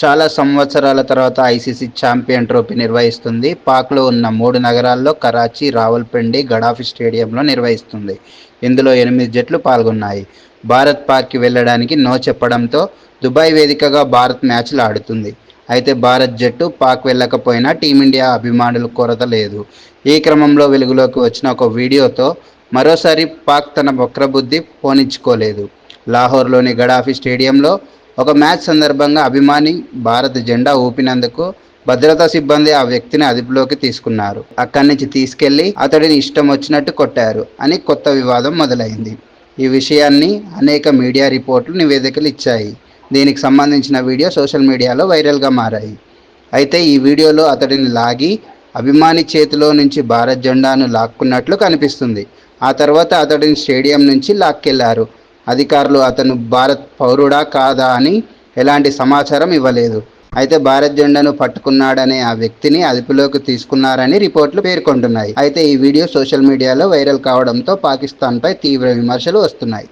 చాలా సంవత్సరాల తర్వాత ఐసీసీ ఛాంపియన్ ట్రోఫీ నిర్వహిస్తుంది. పాక్లో ఉన్న మూడు నగరాల్లో కరాచీ రావల్పిండి గడాఫీ స్టేడియంలో నిర్వహిస్తుంది. ఇందులో ఎనిమిది జట్లు పాల్గొన్నాయి. భారత్ పాక్కి వెళ్ళడానికి నో చెప్పడంతో దుబాయ్ వేదికగా భారత్ మ్యాచ్లు ఆడుతుంది. అయితే భారత్ జట్టు పాక్ వెళ్ళకపోయినా టీమిండియా అభిమానుల కొరత లేదు. ఈ క్రమంలో వెలుగులోకి వచ్చిన ఒక వీడియోతో మరోసారి పాక్ తన వక్రబుద్ధి పోనిచ్చుకోలేదు. లాహోర్లోని గడాఫీ స్టేడియంలో ఒక మ్యాచ్ సందర్భంగా అభిమాని భారత జెండా ఊపినందుకు భద్రతా సిబ్బంది ఆ వ్యక్తిని అదుపులోకి తీసుకున్నారు. అక్కడి నుంచి తీసుకెళ్ళి అతడిని ఇష్టం వచ్చినట్టు కొట్టారు అని కొత్త వివాదం మొదలైంది. ఈ విషయాన్ని అనేక మీడియా రిపోర్ట్లు నివేదికలు ఇచ్చాయి. దీనికి సంబంధించిన వీడియో సోషల్ మీడియాలో వైరల్గా మారాయి. అయితే ఈ వీడియోలో అతడిని లాగి అభిమాని చేతిలో నుంచి భారత్ జెండాను లాక్కున్నట్లు కనిపిస్తుంది. ఆ తర్వాత అతడిని స్టేడియం నుంచి లాక్కెళ్ళారు. అధికారులు అతను భారత్ పౌరుడా కాదా అని ఎలాంటి సమాచారం ఇవ్వలేదు. అయితే భారత్ జెండాను పట్టుకున్నాడనే ఆ వ్యక్తిని అదుపులోకి తీసుకున్నారని రిపోర్ట్లు పేర్కొంటున్నాయి. అయితే ఈ వీడియో సోషల్ మీడియాలో వైరల్ కావడంతో పాకిస్తాన్పై తీవ్ర విమర్శలు వస్తున్నాయి.